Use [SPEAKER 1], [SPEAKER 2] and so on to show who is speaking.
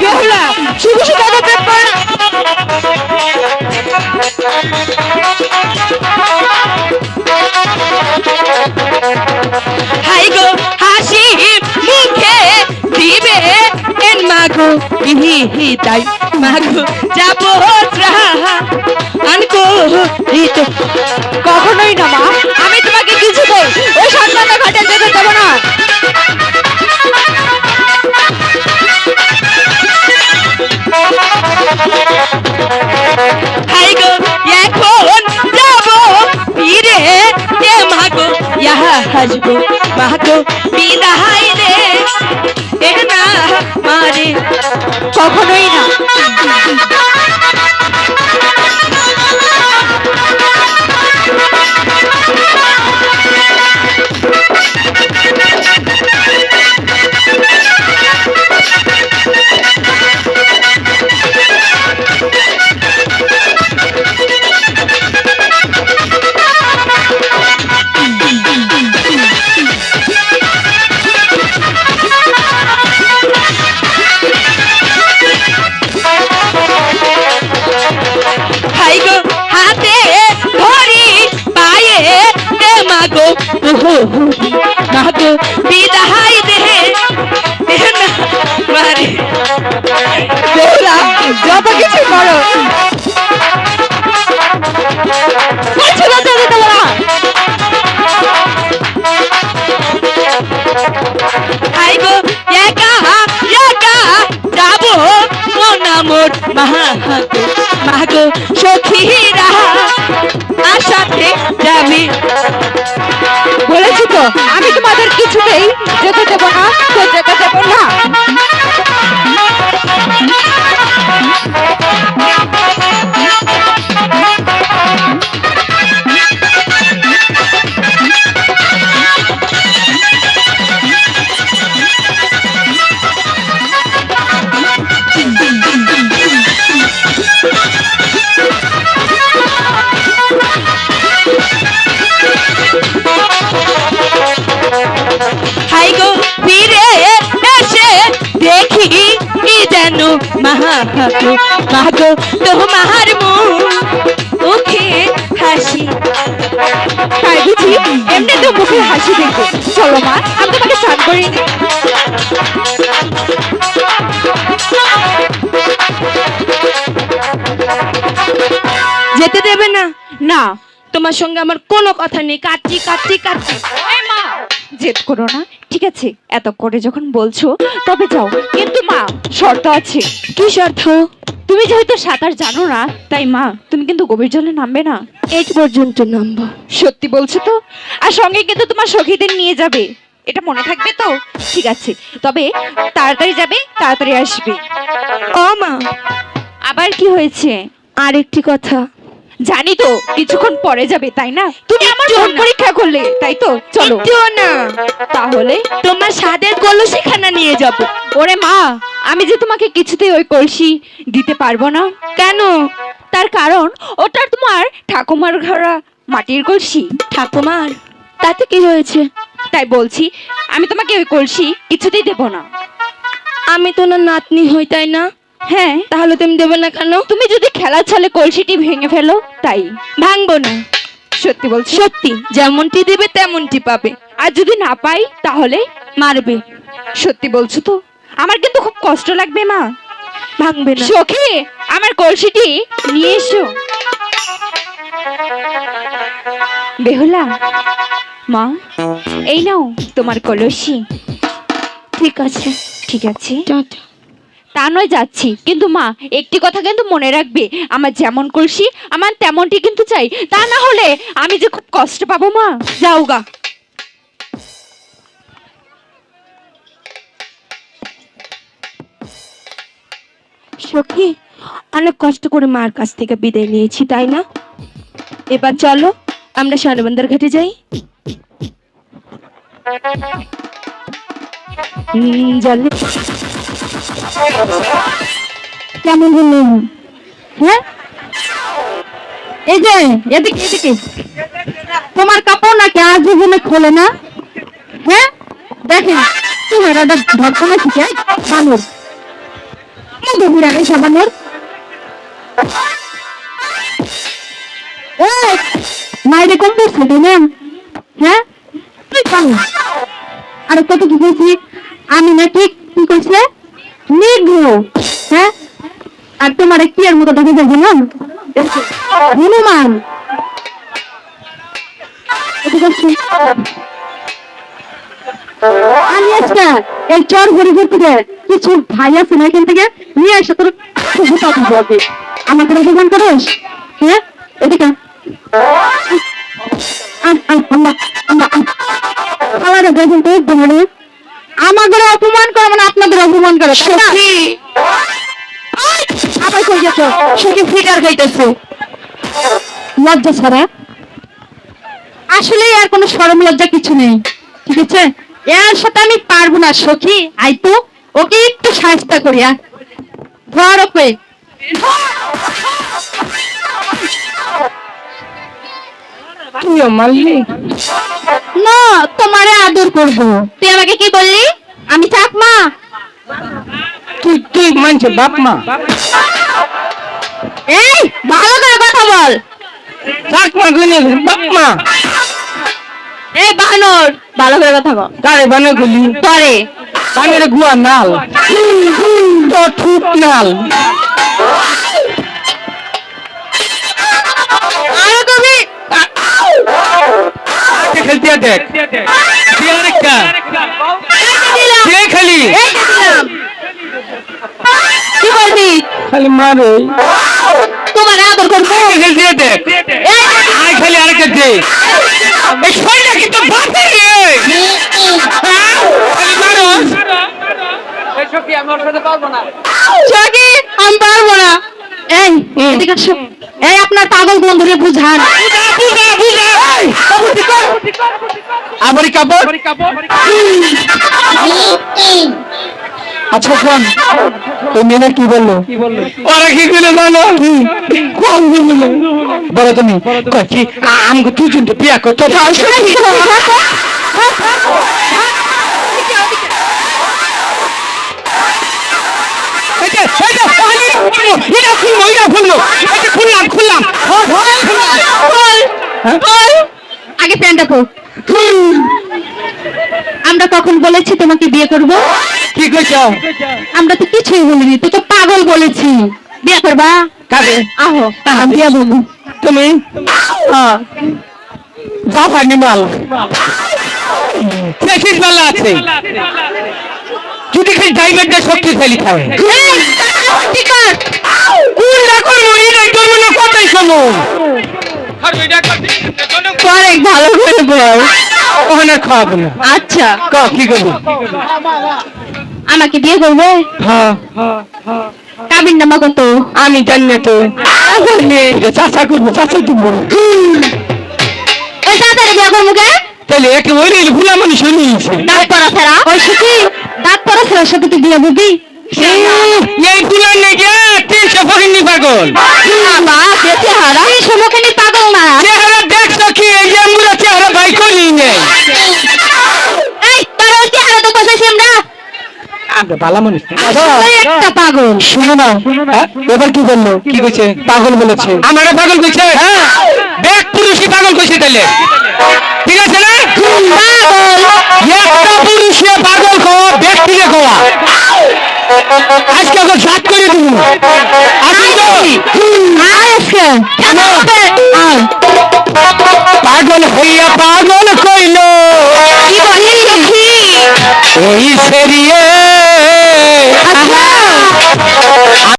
[SPEAKER 1] বেহুলা শুধু শুধু পেট পড়ে হাই গো, হাসি মুখে দিবে এন মাগো, ইহি হি তাই মাগো, যাব কখনোই না মা ওহো মাগো বিদায় দে এ না মারে বেহুলা যত কিছু করো বলছি না যেতে দেবো না একা একা যাব মোনা মোট মাহাগো মাগো সখীরা তোমাদের কিছুতেই যেতে দেবো না। মাহাগো মাগো তোমার মুখে হাসি। তাই বুঝি? এমনি তো মুখে হাসি দেখো চলো মা আমি তোমাকে স্নান দিই। যেতে দেবে না? না তোমার সঙ্গে আমার কোনো কথা নেই। কাচ্ছি কাচ্ছি
[SPEAKER 2] মা! জেদ করো না। ঠিক আছে এত করে যখন বলছো তবে যাও। কিন্তু মা শর্ত আছে।
[SPEAKER 1] কি শর্ত?
[SPEAKER 2] তুমি যেহেতু সাঁতার জানো না তাই মা তুমি কিন্তু গভীর জলে নামবে না।
[SPEAKER 1] এইট পর্যন্ত নামবো।
[SPEAKER 2] সত্যি বলছো তো? আর সঙ্গে কিন্তু তোমার সখীদের নিয়ে যাবে। এটা মনে থাকবে তো? ঠিক আছে তবে তাড়াতাড়ি যাবে তাড়াতাড়ি আসবে।
[SPEAKER 1] ও মা।
[SPEAKER 2] আবার কি হয়েছে?
[SPEAKER 1] আর একটি কথা।
[SPEAKER 2] জানি তো কিছুক্ষণ পরে যাবে তাই না? তুমি আমার
[SPEAKER 1] না।
[SPEAKER 2] পরীক্ষা করলে তাই তো? চলো।
[SPEAKER 1] না।
[SPEAKER 2] তাহলে
[SPEAKER 1] তোমার স্বাদের কলসিখানা নিয়ে যাব।
[SPEAKER 2] ওরে মা আমি যে তোমাকে কিছুতেই ওই কলসি দিতে পারব না।
[SPEAKER 1] কেন?
[SPEAKER 2] তার কারণ ওটা তোমার ঠাকুমার ঘরা মাটির কলসি।
[SPEAKER 1] ঠাকুমার? তাতে কি হয়েছে?
[SPEAKER 2] তাই বলছি আমি তোমাকে ওই কলসি কিছুতেই দেব না।
[SPEAKER 1] আমি তো না নাতনি হই তাই না?
[SPEAKER 2] হ্যাঁ
[SPEAKER 1] তাহলে তুমি দেবে না কেন?
[SPEAKER 2] তুমি যদি খেলা ছলে কলসিটি ভেঙে ফেলো তাই।
[SPEAKER 1] ভাঙবো না।
[SPEAKER 2] সত্যি বলছি?
[SPEAKER 1] সত্যি যেমনটি দেবে তেমনটি পাবে।
[SPEAKER 2] আর যদি না পাই তাহলে
[SPEAKER 1] মারবে।
[SPEAKER 2] সত্যি বলছো তো? আমার কিন্তু খুব কষ্ট লাগবে মা।
[SPEAKER 1] ভাঙবে না।
[SPEAKER 2] সখী আমার কলসিটি নিয়ে এসো। বেহুলা মা এই নাও তোমার কলসি।
[SPEAKER 1] ঠিক আছে।
[SPEAKER 2] ঠিক আছে।
[SPEAKER 1] টাটা।
[SPEAKER 2] তা নয় যাচ্ছি। কিন্তু মা, একটি কথা কিন্তু মনে রাখবে। আমার যেমন কলসি, আমার তেমনটি কিন্তু চাই। তা না হলে আমি যে খুব কষ্ট পাবো মা।
[SPEAKER 1] যাও গা। সখী অনেক কষ্ট করে মার কাছ থেকে বিদায় নিয়েছি, তাই না? এবার চলো, আমরা সানবন্দর ঘাটে যাই। জলে কেমন হ্যাঁ? এই যে, এদিকে এদিকে। তোমার কাপড় নাকি খোলে না? হ্যাঁ? দেখেন,
[SPEAKER 3] তোমার একটা ধর্ষণা বানর। ঘুরে কম করছে না? হ্যাঁ? তুই কত কি কইছি? আমি নাকি কি কইছে? নিগ্রো হ্যাঁ? আর তোমার কি এর মতো দেখে যাব না হনুমান। আমি আজকে এই চর গরিবের থেকে কিছু ভাই আছে না এখান থেকে নিয়ে আসে তোর ভূতা হবে। আমাকে অপমান করিস? হ্যাঁ? এদিকে। খালারে দেখুন তো। আমাদের অপমান করে মানে আপনাদের অপমান করে আবার কই গেছ? শুধু ফিগার খাইতেছে। লজ্জা ছাড়া। আসলে আর কোনো সরম লজ্জা কিছু নেই ঠিক আছে? এর সাথে আমি পারব না সখী। আই তো ওকে একটু সাহায্য করি আয়। ধর ওকে।
[SPEAKER 4] তুইও মারলি
[SPEAKER 3] না তোমারে আদর করব।
[SPEAKER 2] তুই আমাকে কি বললি আমি চাকমা
[SPEAKER 4] তুই তুই মানছে বাপ মা।
[SPEAKER 2] এই ভালো করে কথা বল।
[SPEAKER 4] চাক মা গুনে বাপ মা।
[SPEAKER 2] এই বানর ভালো করে কথা বল।
[SPEAKER 4] কারে বানে গুলি
[SPEAKER 2] তরে
[SPEAKER 4] বানের গুয়া নাল। তো ঠুক নাল।
[SPEAKER 2] আরও কবি
[SPEAKER 4] খেলতে দেখ তুই আরেকটা কে খালি?
[SPEAKER 2] কি বলবি
[SPEAKER 4] খালি মারে।
[SPEAKER 2] তোমার আদর করব।
[SPEAKER 4] খেলতে
[SPEAKER 2] যে
[SPEAKER 4] আয় খালি আরেকটা দে এই শরীরটা কিন্তু বাপে রে। হ্যাঁ? খালি মারস
[SPEAKER 3] সখী আমি পারব না। এই এদিকে আসো। এই আপনার পাগল বন্ধুরে বুঝান।
[SPEAKER 4] বুঝা বুঝা বুঝা আবার কাপড়। আচ্ছা কোন ওই মেয়ে কি বলল? ওরা কি বলে জানো? বলো। তুমি কি? আমাকে তুই বিয়া করতে
[SPEAKER 3] আগে প্যান্টটা পর আমরা কখন বলেছি তোমাকে বিয়ে করব।
[SPEAKER 4] কি কইছ?
[SPEAKER 3] আমরা তো কিছুই বলিনি তুই তো পাগল বলেছি। বিয়ে করবা?
[SPEAKER 4] কাকে?
[SPEAKER 3] আহো বিয়ে বলব
[SPEAKER 4] তুমি? হ্যাঁ জাপানি মাল দেখিস মাল আছে। যদি খালি ড্রাইভারটা শক্তিশালী থাকে।
[SPEAKER 3] ঠিক আছে
[SPEAKER 4] কোন নাই তোর মনে কথাই শোনো।
[SPEAKER 3] অনেক ভালো করে বল।
[SPEAKER 4] ওখানে খাওয়াবো না।
[SPEAKER 3] আচ্ছা।
[SPEAKER 4] ক কি করব?
[SPEAKER 3] আমাকে বিয়ে করবে?
[SPEAKER 4] হ্যাঁ।
[SPEAKER 3] কাবির নামা কত?
[SPEAKER 4] আমি জানি না তো। চাষা করব চাষা দিব
[SPEAKER 3] ওই তাড়াতাড়ি বিয়ে করব কে?
[SPEAKER 4] তাহলে একে ওই ভুলা মানুষ শুনিয়েছে
[SPEAKER 3] দাঁত পড়া ফেরা ওই সুখী। দাঁত পড়া ফেরার সাথে তুই বিয়ে বুঝবি
[SPEAKER 4] এই ফুলার নাকি তিনশো ফহিনী পাগল?
[SPEAKER 3] বাবা বেঁচে হারা এই সমকানি পাগল না।
[SPEAKER 4] চেহারা দেখছ কি এই যে আমরা চেহারা ভাই করি নেই
[SPEAKER 3] এই তোর ওই চেহারা তো বসেছি আমরা
[SPEAKER 4] আমরা ভালো মানুষ।
[SPEAKER 3] একটা পাগল।
[SPEAKER 4] শুনো না হ্যাঁ? এবার কি বলল? কি কইছে পাগল বলেছে। আমারে পাগল কইছে হ্যাঁ? ব্যাগ পুরুষই পাগল কইছে তাহলে ঠিক আছে না? একটা পুরুষে পাগল খাওয়া ব্যক্তিকে খাওয়া আজকে ওকে সাত করে দিব। আসুন তো।
[SPEAKER 3] আজকে।
[SPEAKER 4] পাগল হইয়া পাগল কইল।
[SPEAKER 3] কি বলি
[SPEAKER 4] ওই সেরিয়ে